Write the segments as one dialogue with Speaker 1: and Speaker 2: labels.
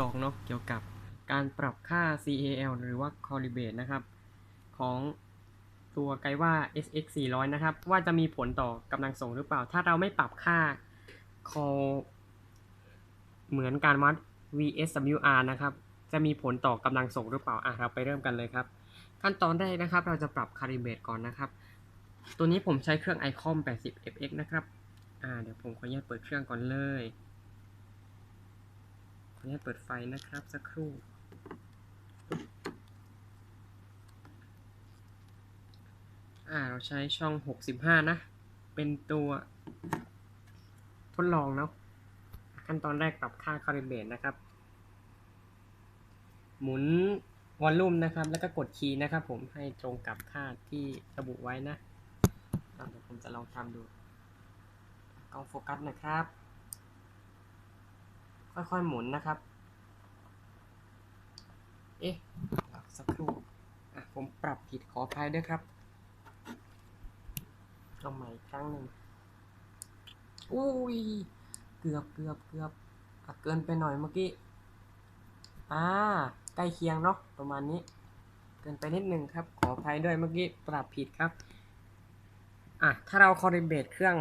Speaker 1: ลองเนาะเกี่ยวกับการปรับค่า CAL หรือว่า Calibrate นะครับ ของตัวไกว่า SX 400นะครับ ว่าจะมีผลต่อกำลังส่งหรือเปล่า ถ้าเราไม่ปรับค่า call เหมือนการวัด VSWR นะครับ จะมีผลต่อกำลังส่งหรือเปล่า อะ เราไปเริ่มกันเลยครับ ขั้นตอนแรกนะครับ เราจะปรับ Calibrate ก่อนนะครับ ตัวนี้ผมใช้เครื่อง ICOM 80 FX นะครับ อ่า เดี๋ยวผมขออนุญาตเปิดเครื่องก่อนเลย นุญาตเปิดไฟนะครับสักครู่ อ่าเราใช้ช่อง 65 นะ เป็นตัวทดลองเนาะขั้นตอนแรกปรับค่าคาลิเบรตนะครับ หมุนวอลลุ่มนะครับ แล้วก็กดคีย์นะครับผมให้ตรงกับค่าที่ระบุไว้นะอะเดี๋ยวผมจะลองทำดูกล้องโฟกัสนะครับ ค่อยๆหมุนนะครับ เอ๊ะสักครู่อะผมปรับผิดขออภัยด้วยครับเอาใหม่อีกครั้งหนึ่งอุ้ย เกือบเกือบเกือบอะเกินไปหน่อยเมื่อกี้ อ่า ใกล้เคียงเนาะประมาณนี้ เกินไปนิดนึงครับ ขออภัยด้วยเมื่อกี้ปรับผิดครับ อะ ถ้าเราคอริเบตเครื่อง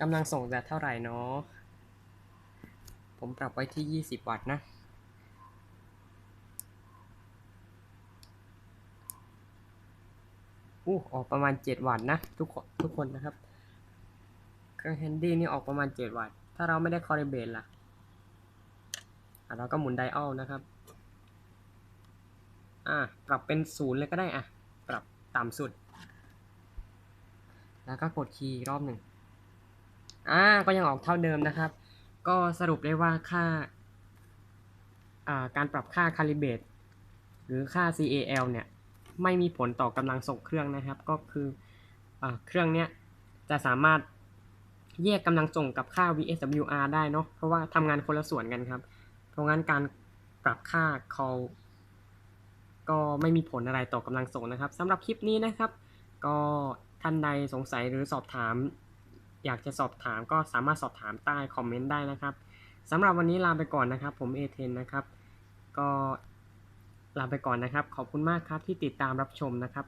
Speaker 1: กำลังส่งจะเท่าไหร่เนาะ ผมปรับไว้ที่ 20 วัตต์นะอู้ออกประมาณ 7 วัตต์นะทุกคนทุกคนนะครับเครื่องแฮนดี้นี่ออกประมาณ 7 วัตต์ ถ้าเราไม่ได้คอริเบตล่ะอะเราก็หมุนไดอัลนะครับ อะปรับเป็นศูนย์เลยก็ได้อะ ปรับต่ำสุด แล้วก็กดคีย์รอบหนึ่งอ่าก็ยังออกเท่าเดิมนะครับ ก็สรุปได้ว่าค่าการปรับค่าคาลิเบตหรือค่า CAL เนี่ยไม่มีผลต่อกำลังส่งเครื่องนะครับ ก็คืออเครื่องเนี้ยจะสามารถแยกกำลังส่งกับค่า VSWR ได้เนาะเพราะว่าทำงานคนละส่วนกันครับ เพราะงั้นการปรับค่า call ก็ไม่มีผลอะไรต่อกำลังส่งนะครับสำหรับคลิปนี้นะครับ ก็ท่านใดสงสัยหรือสอบถาม อยากจะสอบถามก็สามารถสอบถามใต้คอมเมนต์ได้นะครับสำหรับวันนี้ลาไปก่อนนะครับ ผมเอเทนนะครับ ก็ลาไปก่อนนะครับ ขอบคุณมากครับที่ติดตามรับชมนะครับ